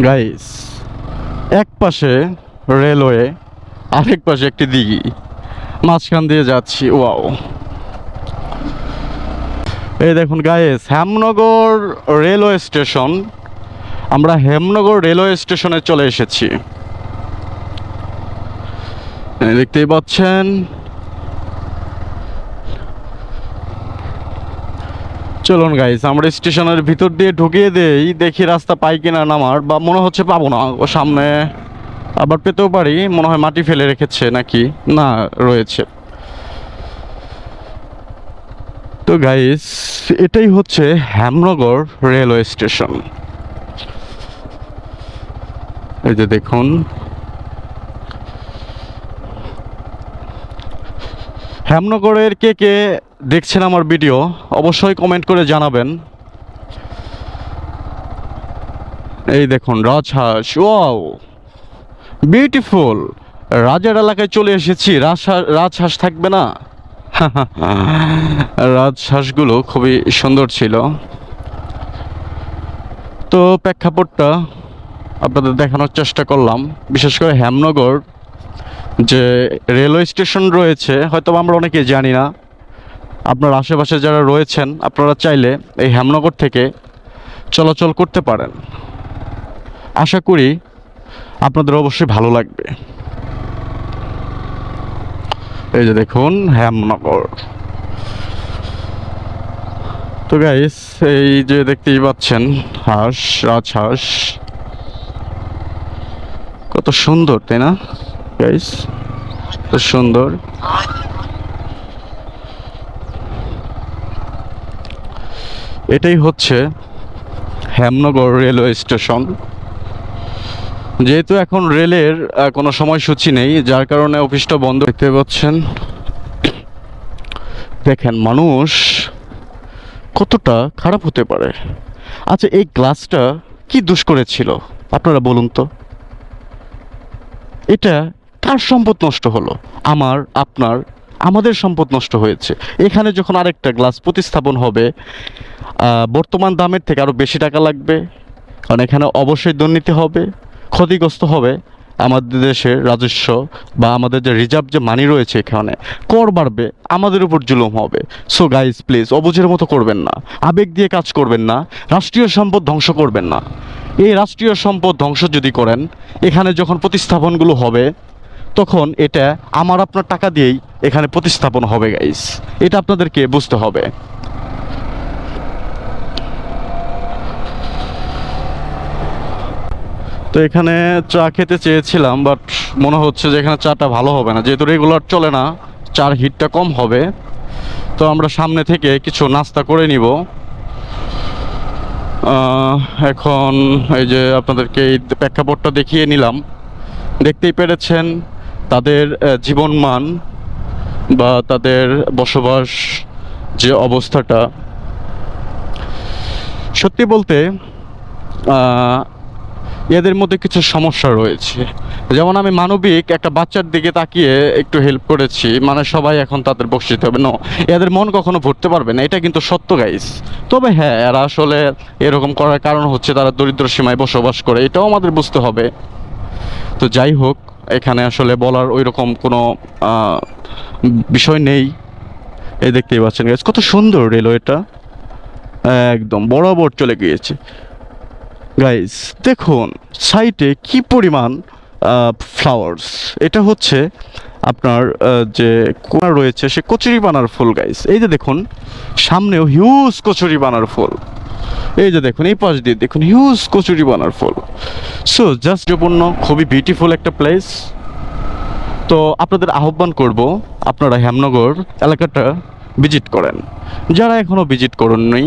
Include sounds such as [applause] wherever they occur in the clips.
Guys এক পাশে railway আরেক পাশে একটি দিঘি। মাঝখান দিয়ে যাচ্ছি ওয়াও এই দেখুন গাইস হেমনগর রেলওয়ে স্টেশন আমরা হেমনগর রেলওয়ে স্টেশনে চলে এসেছি। দেখতেই পাচ্ছেন চলুন গাইস আমরা স্টেশনের ভিতর দিয়ে ঢুকিয়ে দেই, দেখি রাস্তা পাই কিনা নামার, বা মনে হচ্ছে পাবো না, ও সামনে আবার পেতেও পারি, মনে হয় মাটি ফেলে রেখেছে নাকি? না, রয়েছে। তো গাইস এটাই হচ্ছে হেমনগর রেলওয়ে স্টেশন। এই যে দেখুন হেমনগরের কে কে দেখছেন আমার ভিডিও, অবশ্যই কমেন্ট করে জানাবেন। এই দেখুন রাজহাঁস ওয়াও বিউটিফুল রাজার এলাকায় চলে এসেছি রাজহাঁস রাজহাঁস থাকবে না? [laughs] রাজহাঁসগুলো খুবই সুন্দর ছিল। তো প্রেক্ষাপটটা আপনাদের দেখানোর চেষ্টা করলাম, বিশেষ করে হেমনগর যে রেলওয়ে স্টেশন রয়েছে হয়তো আমরা অনেকে জানি না। আপনার আশেপাশে যারা রয়েছেন, আপনারা চাইলে এই হেমনগর থেকে চলাচল করতে পারেন। আশা করি আপনাদের অবশ্যই ভালো লাগবে। এই যে দেখুন, হেমনগর। তো গাইস এই যে দেখতেই পাচ্ছেন, হাঁস, রাজহাঁস। কত সুন্দর, তাই না? গাইস সুন্দর। এটাই হচ্ছে হেমনগর রেলওয়ে স্টেশন। যেহেতু এখন রেলের কোনো সময়সূচি নেই, যার কারণে অফিসটা বন্ধ। দেখতে পাচ্ছেন? দেখেন, মানুষ কতটা খারাপ হতে পারে। আচ্ছা এই গ্লাসটা কি দুষ করেছিল? আপনারা বলুন তো। এটা কার সম্পদ নষ্ট হলো, আমার, আপনার, আমাদের সম্পদ নষ্ট হয়েছে। এখানে যখন আরেকটা গ্লাস প্রতিস্থাপন হবে বর্তমান দামের থেকে আরও বেশি টাকা লাগবে, কারণ এখানে অবশ্যই দুর্নীতি হবে, ক্ষতিগ্রস্ত হবে আমাদের দেশের রাজস্ব বা আমাদের যে রিজার্ভ যে মানি রয়েছে এখানে। কর বাড়বে, আমাদের উপর জুলুম হবে। সো গাইজ প্লিজ অবুঝের মতো করবেন না, আবেগ দিয়ে কাজ করবেন না, রাষ্ট্রীয় সম্পদ ধ্বংস করবেন না। এই রাষ্ট্রীয় সম্পদ ধ্বংস যদি করেন, এখানে যখন প্রতিস্থাপনগুলো হবে তখন এটা আমার আপনার টাকা দিয়েই এখানে প্রতিস্থাপন হবে গাইস এটা আপনাদেরকে বুঝতে হবে। তো এখানে চা খেতে চেয়েছিলাম বাট মনে হচ্ছে যে এখানে চাটা ভালো হবে না। যেহেতু রেগুলার চলে না, চার হিটটা কম হবে। তো আমরা সামনে থেকে কিছু নাস্তা করে নিব। এখন এই যে আপনাদেরকে এই প্রেক্ষাপটটা দেখিয়ে নিলাম। দেখতেই পেরেছেন তাদের জীবনমান বা তাদের বসবাস যে অবস্থাটা। সত্যি বলতে এদের মধ্যে কিছু সমস্যা রয়েছে। যেমন আমি মানবিক একটা বাচ্চার দিকে তাকিয়ে একটু হেল্প করেছি মানে সবাই এখন তাদের বসিতে হবে। নো এদের মন কখনো ভরতে পারবে না, এটা কিন্তু সত্য গাইস তবে হ্যাঁ এরা আসলে এরকম করার কারণ হচ্ছে তারা দরিদ্র সীমায় বসবাস করে, এটাও আমাদের বুঝতে হবে। তো যাই হোক এখানে আসলে বলার ওই রকম কোনো বিষয় নেই। এই দেখতেই পাচ্ছেন গাইস কত সুন্দর রেলওয়েটা একদম বরাবর চলে গিয়েছে। গাইস দেখুন সাইটে কি পরিমাণ ফ্লাওয়ার্স এটা হচ্ছে আপনার যে কোনা রয়েছে, সে কচুরি বানার ফুল গাইস এই যে দেখুন, সামনেও হিউজ কচুরি বানার ফুল। এই যে দেখুন, এই পাশ দিয়ে দেখুন হিউজ কচুরি বানার ফল। সো জাস্ট জপূর্ণ খুবই বিউটিফুল একটা প্লেস তো আপনাদের আহ্বান করব, আপনারা হেমনগর এলাকাটা ভিজিট করেন। যারা এখনও ভিজিট করেননি,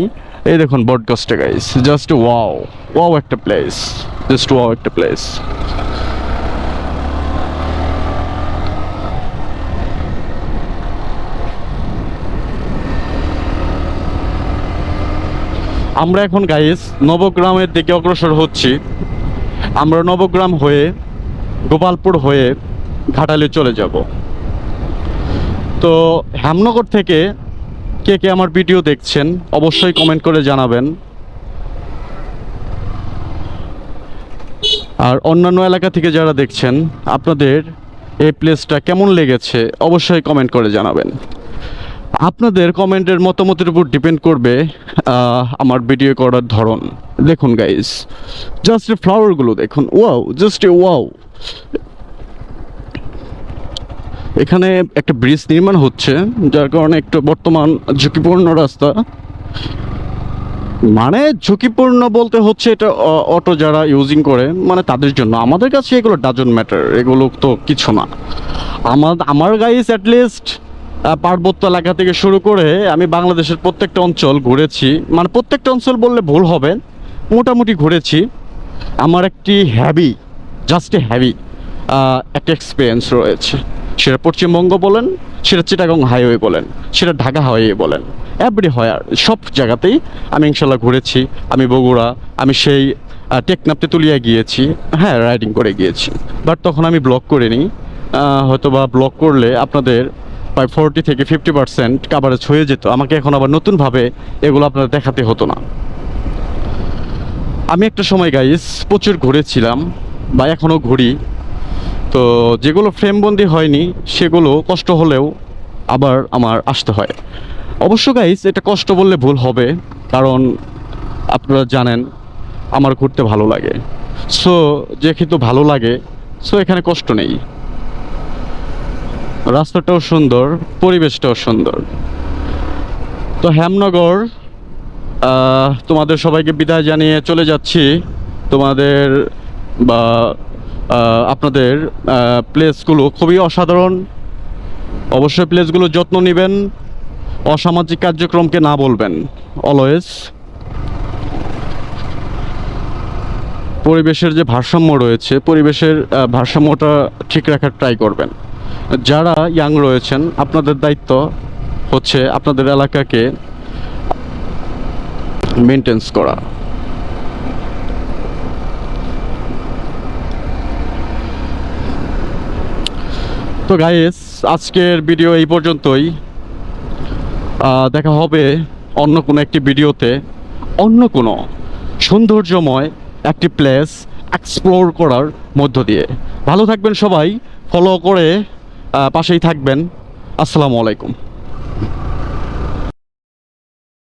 এই দেখুন, বটগাছটা গাইস জাস্ট ওয়াও ওয়াও একটা প্লেস জাস্ট ওয়াও একটা প্লেস আমরা এখন গাইস নবগ্রামের দিকে অগ্রসর হচ্ছি। আমরা নবগ্রাম হয়ে গোপালপুর হয়ে ঘাটালে চলে যাব। তো হেমনগর থেকে কে কে আমার ভিডিও দেখছেন, অবশ্যই কমেন্ট করে জানাবেন। আর অন্যান্য এলাকা থেকে যারা দেখছেন, আপনাদের এই প্লেসটা কেমন লেগেছে, অবশ্যই কমেন্ট করে জানাবেন। আপনাদের কমেন্টের মতামতের উপর ডিপেন্ড করবে আমার ভিডিও করার ধরন। দেখুন গাইজ জাস্ট ফ্লাওয়ারগুলো দেখুন। ওয়াও জাস্ট ওয়াও এখানে একটা ব্রিজ নির্মাণ হচ্ছে, যার কারণে একটু বর্তমান ঝুঁকিপূর্ণ রাস্তা। মানে ঝুঁকিপূর্ণ বলতে হচ্ছে এটা অটো যারা ইউজিং করে মানে তাদের জন্য। আমাদের কাছে এগুলো ডাজন ম্যাটার এগুলো তো কিছু না। আমার আমার গাইস অ্যাটলিস্ট পার্বত্য এলাকা থেকে শুরু করে আমি বাংলাদেশের প্রত্যেকটা অঞ্চল ঘুরেছি। মানে প্রত্যেকটা অঞ্চল বললে ভুল হবে, মোটামুটি ঘুরেছি। আমার একটি হ্যাবি জাস্ট এ হ্যাভি একটা এক্সপিরিয়েন্স রয়েছে। সেটা পশ্চিমবঙ্গ বলেন, সেটা চিটাগং হাইওয়ে বলেন, সেটা ঢাকা হাইওয়ে বলেন এভরি হয় সব জায়গাতেই আমি ইনশাল্লাহ ঘুরেছি। আমি বগুড়া, আমি সেই টেকনাপতে তুলিয়া গিয়েছি। হ্যাঁ রাইডিং করে গিয়েছি। বাট তখন আমি ব্লগ করিনি। হয়তো বা ব্লগ করলে আপনাদের প্রায় ফোরটি থেকে ফিফটি পার্সেন্ট কাভারেজ হয়ে যেত। আমাকে এখন আবার নতুনভাবে এগুলো আপনাদের দেখাতে হতো না। আমি একটা সময় গাইস প্রচুর ঘুরেছিলাম বা এখনও ঘুরি। তো যেগুলো ফ্রেমবন্দি হয়নি, সেগুলো কষ্ট হলেও আবার আমার আসতে হয়। অবশ্য গাইস এটা কষ্ট বললে ভুল হবে, কারণ আপনারা জানেন, আমার ঘুরতে ভালো লাগে। সো যেহেতু ভালো লাগে সো এখানে কষ্ট নেই। রাস্তাটাও সুন্দর, পরিবেশটাও সুন্দর। তো হেমনগর তোমাদের সবাইকে বিদায় জানিয়ে চলে যাচ্ছি। তোমাদের বা আপনাদের প্লেসগুলো খুবই অসাধারণ। অবশ্যই প্লেসগুলো যত্ন নেবেন। অসামাজিক কার্যক্রমকে না বলবেন অলওয়েজ পরিবেশের যে ভারসাম্য রয়েছে, পরিবেশের ভারসাম্যটা ঠিক রাখার ট্রাই করবেন। যারা ইয়াং রয়েছেন, আপনাদের দায়িত্ব হচ্ছে আপনাদের এলাকাকে মেনটেন্স করা। তো গাইস আজকের ভিডিও এই পর্যন্তই। দেখা হবে অন্য কোনো একটি ভিডিওতে অন্য কোনো সৌন্দর্যময় একটি প্লেস এক্সপ্লোর করার মধ্য দিয়ে। ভালো থাকবেন সবাই। ফলো করে পাশেই থাকবেন। আসসালামু আলাইকুম।